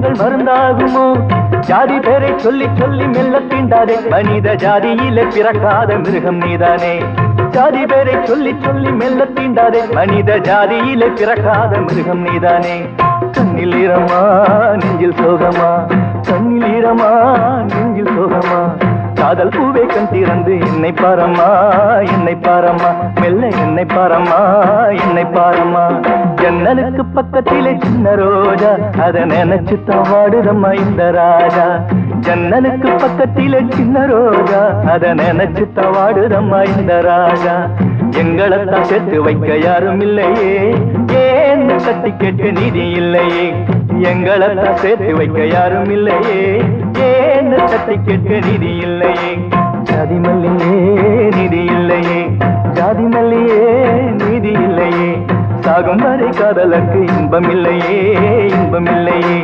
கஷ்டங்கள் மருந்தாகுமோ? ஜாதி பேரை சொல்லி சொல்லி மெல்ல தீண்டாதே. மனித ஜாதியிலே பிறக்காத மிருகம் நீதானே. ஜாதி பேரை சொல்லி சொல்லி மெல்ல தீண்டாதே. மனித ஜாதியிலே பிறக்காத மிருகம் நீதானே. கண்ணில் ஈரமா நெஞ்சில் சோகமா? கண்ணில் ஈரமா நெஞ்சில் சோகமா? காதல் பூவே கண் திறந்து என்னை பாரம்மா என்னை பாரம்மா. மெல்ல என்னை பாரம்மா என்னை பாரம்மா. ஜன்னலுக்கு பக்கத்திலே சின்ன ரோஜா. அத நினைச்சு வாடுதம்மா இந்த ராஜா. ஜன்னலுக்கு பக்கத்திலே சின்ன ரோஜா. அத நினைச்சு வாடுதம்மா இந்த ராஜா. எங்களைத்தான் சேர்த்து வைக்க யாரும் இல்லையே. ஏன் கட்டி கேட்க நிதி இல்லையே? எங்களைத்தான் சேர்த்து வைக்க யாரும் இல்லையே. ஏன் கட்டி கேட்க நிதி இல்லையே? சதிமல்லியே இல்லையே வரை காதலுக்கு இன்பமில்லையே இன்பமில்லையே.